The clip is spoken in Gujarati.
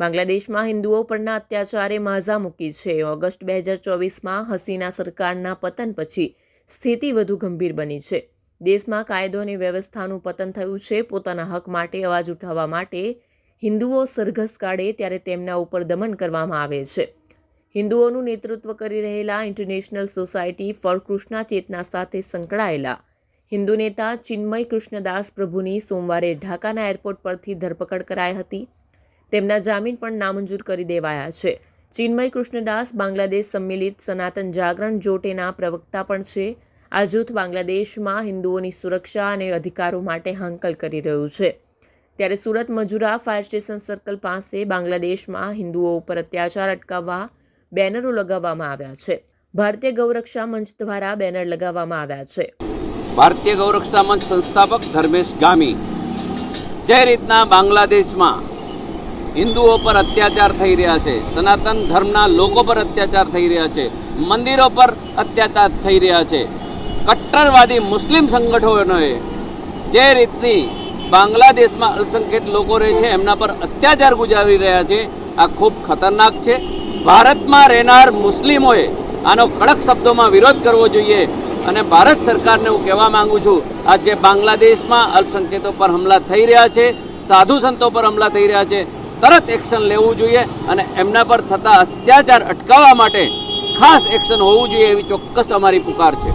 બાંગ્લાદેશમાં હિન્દુઓ પરના અત્યાચારે માઝા મૂકી છે. ઓગસ્ટ બે હજાર ચોવીસમાં હસીના સરકારના પતન પછી સ્થિતિ વધુ ગંભીર બની છે. દેશમાં કાયદો અને વ્યવસ્થાનું પતન થયું છે. પોતાના હક માટે અવાજ ઉઠાવવા માટે હિન્દુઓ સરઘસ કાઢે ત્યારે તેમના ઉપર દમન કરવામાં આવે છે. હિન્દુઓનું નેતૃત્વ કરી રહેલા international society for Krishna Chetana સાથે સંકળાયેલા હિન્દુ નેતા ચિન્મય કૃષ્ણદાસ પ્રભુની સોમવારે ઢાકાના એરપોર્ટ પરથી ધરપકડ કરાઈ હતી. તેમના જામીન પણ નામંજૂર કરી દેવાયા છે. ચિન્મય કૃષ્ણદાસ બાંગ્લાદેશ સંમિલિત સનાતન જાગરણ જોટેના પ્રવક્તા પણ છે. આ જૂથ બાંગ્લાદેશમાં હિન્દુઓની સુરક્ષા અને અધિકારો માટે હાંકલ કરી રહ્યું છે. ત્યારે Surat Majura fire station circle પાસે બાંગ્લાદેશમાં હિન્દુઓ ઉપર અત્યાચાર અટકાવવા બેનરો લગાવવામાં આવ્યા છે. ભારતીય ગૌરક્ષા મંચ દ્વારા બેનર લગાવવામાં આવ્યા છે. ભારતીય ગૌરક્ષા મંચ સંસ્થાપક ધર્મેશ ગામી. જે રીતના બાંગ્લાદેશમાં હિન્દુઓ પર અત્યાચાર થઈ રહ્યા છે. સનાતન ધર્મના લોકો પર અત્યાચાર થઈ રહ્યા છે. મંદિરો પર અત્યાચાર થઈ રહ્યા છે. કટ્ટરવાદી મુસ્લિમ સંગઠનોએ જે રીતની બાંગ્લાદેશમાં અલ્પસંખ્યક લોકો રહે છે, એમના પર અત્યાચાર ગુજારી રહ્યા છે. આ ખૂબ ખતરનાક છે. ભારતમાં રહેનાર મુસ્લિમોએ આનો કડક શબ્દોમાં વિરોધ કરવો જોઈએ અને ભારત સરકારને હું કહેવા માંગુ છું આજે બાંગ્લાદેશમાં અલ્પસંખ્યકો પર હુમલા થઈ રહ્યા છે, સાધુ સંતો પર હમલા થઈ રહ્યા છે તરત એક્શન લેવું જોઈએ અને એમના પર થતા અત્યાચાર અટકાવવા માટે ખાસ એક્શન હોવું જોઈએ એવી ચોક્કસ અમારી પુકાર છે.